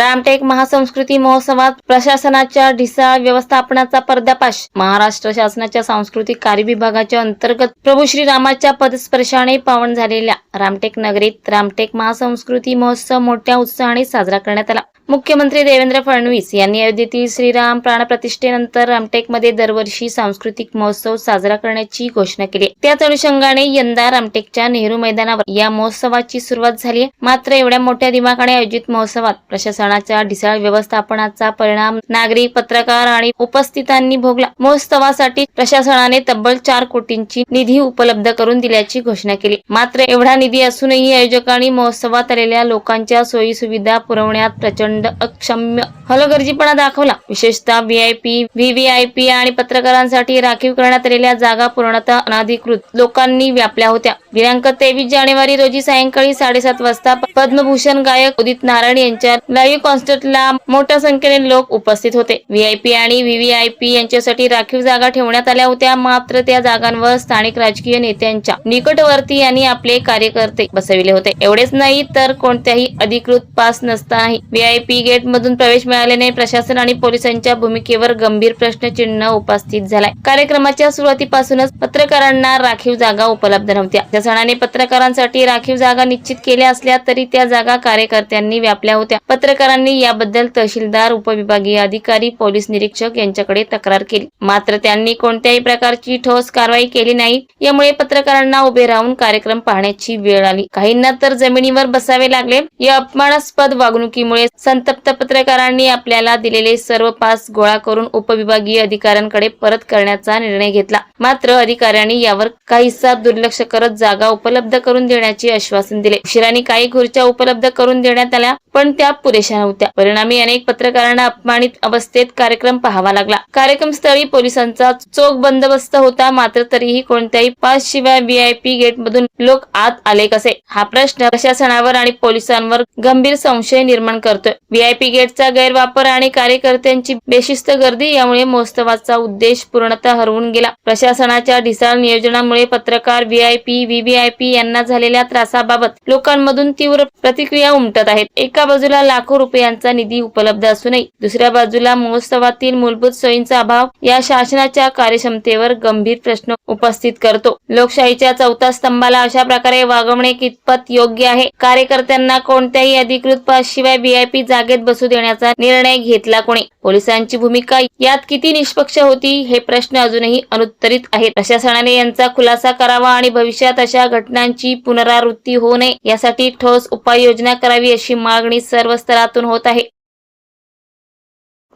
रामटेक महासंस्कृती महोत्सवात प्रशासनाच्या ढिसाळ व्यवस्थापनाचा पर्दापाश महाराष्ट्र शासनाच्या सांस्कृतिक कार्य विभागाच्या अंतर्गत प्रभू श्री रामाच्या पदस्पर्शाने पावन झालेल्या रामटेक नगरीत रामटेक महासंस्कृती महोत्सव मोठ्या उत्साहाने साजरा करण्यात आला. मुख्यमंत्री देवेंद्र फडणवीस यांनी अयोध्येतील श्रीराम प्राणप्रतिष्ठेनंतर रामटेकमध्ये दरवर्षी सांस्कृतिक महोत्सव साजरा करण्याची घोषणा केली. त्याच अनुषंगाने यंदा रामटेकच्या नेहरू मैदानावर या महोत्सवाची सुरुवात झाली. मात्र एवढ्या मोठ्या दिमाखाने आयोजित महोत्सवात प्रशासनाच्या ढिसाळ व्यवस्थापनाचा परिणाम नागरिक पत्रकार आणि उपस्थितांनी भोगला. महोत्सवासाठी प्रशासनाने तब्बल चार कोटींची निधी उपलब्ध करून दिल्याची घोषणा केली. मात्र एवढा निधी असूनही आयोजकांनी महोत्सवात आलेल्या लोकांच्या सोयी सुविधा पुरवण्यात प्रचंड अक्षम्य. हलगर्जीपणा दाखवला. विशेषतः व्हीआयपी व्हीव्हीआयपी आणि पत्रकारांसाठी राखीव करण्यात आलेल्या जागा पूर्णतः अनाधिकृत. लोकांनी व्यापल्या होत्या. दिनांक तेवीस जानेवारी रोजी सायंकाळी साडेसात वाजता पद्मभूषण गायक उदित नारायण यांच्या लाईव्ह कॉन्सर्टला मोठ्या संख्येने लोक उपस्थित होते. व्हीआयपी आणि व्हीव्हीआयपी यांच्यासाठी राखीव जागा ठेवण्यात आल्या होत्या. मात्र त्या जागांवर स्थानिक राजकीय नेत्यांच्या निकटवर्ती यांनी आपले कार्यकर्ते बसविले होते. एवढेच नाही तर कोणत्याही अधिकृत पास नसतानाही व्हीआयपी गेट मधून प्रवेश मिळाल्याने प्रशासन आणि पोलिसांच्या भूमिकेवर गंभीर प्रश्नचिन्ह उपस्थित झालाय. कार्यक्रमाच्या सुरुवातीपासूनच पत्रकारांना राखीव जागा उपलब्ध नव्हत्या. प्रशासनाने पत्रकारांसाठी राखीव जागा निश्चित केल्या असल्या तरी त्या जागा कार्यकर्त्यांनी व्यापल्या होत्या. पत्रकारांनी याबद्दल तहसीलदार उपविभागीय अधिकारी पोलीस निरीक्षक यांच्याकडे तक्रार केली. मात्र त्यांनी कोणत्याही प्रकारची ठोस कारवाई केली नाही. यामुळे पत्रकारांना उभे राहून कार्यक्रम पाहण्याची वेळ आली. काहींना तर जमिनीवर बसावे लागले. या अपमानास्पद वागणुकीमुळे संतप्त पत्रकारांनी आपल्याला दिलेले सर्व पास गोळा करून उपविभागीय अधिकाऱ्यांकडे परत करण्याचा निर्णय घेतला. मात्र अधिकाऱ्यांनी यावर काहीसा दुर्लक्ष करत जागा उपलब्ध करून देण्याचे आश्वासन दिले. उशिराने काही खुर्च्या उपलब्ध करून देण्यात आल्या पण त्या पुरेशा नव्हत्या. परिणामी अनेक पत्रकारांना अपमानित अवस्थेत कार्यक्रम पाहावा लागला. कार्यक्रम स्थळी पोलिसांचा चोख बंदोबस्त होता मात्र तरीही कोणत्याही पास शिवाय व्हीआयपी गेट मधून लोक आत आले कसे? हा प्रश्न प्रशासनावर आणि पोलिसांवर गंभीर संशय निर्माण करतोय. व्हीआयपी गेटचा गैरवापर आणि कार्यकर्त्यांची बेशिस्त गर्दी यामुळे महोत्सवाचा उद्देश पूर्णतः हरवून गेला. प्रशासनाच्या ढिसाळ नियोजनामुळे पत्रकार व्हीआयपी व्हीव्हीआयपी यांना झालेल्या त्रासाबाबत लोकांमधून तीव्र प्रतिक्रिया उमटत आहेत. एका बाजूला लाखो रुपयांचा निधी उपलब्ध असूनही दुसऱ्या बाजूला महोत्सवातील मूलभूत सोयींचा अभाव या शासनाच्या कार्यक्षमतेवर गंभीर प्रश्न उपस्थित करतो. लोकशाहीच्या चौथ्या स्तंभाला अशा प्रकारे वागवणे कितपत योग्य आहे? कार्यकर्त्यांना कोणत्याही अधिकृत पास शिवाय व्हीआयपी जागेत बसू देण्याचा निर्णय घेतला कोणी? पोलिसांची भूमिका यात किती निष्पक्ष होती हे प्रश्न अजूनही अनुत्तरित आहेत. प्रशासनाने यांचा खुलासा करावा आणि भविष्यात अशा घटनांची पुनरावृत्ती होऊ नये यासाठी ठोस उपाययोजना करावी अशी मागणी सर्व स्तरातून होत आहे.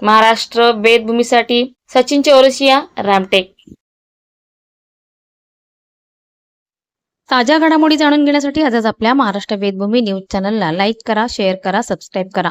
महाराष्ट्र वेदभूमीसाठी सचिन चौरसिया रामटेक. ताज्या घडामोडी जाणून घेण्यासाठी आजच आपल्या महाराष्ट्र वेदभूमी न्यूज चॅनलला लाईक करा शेअर करा सबस्क्राईब करा.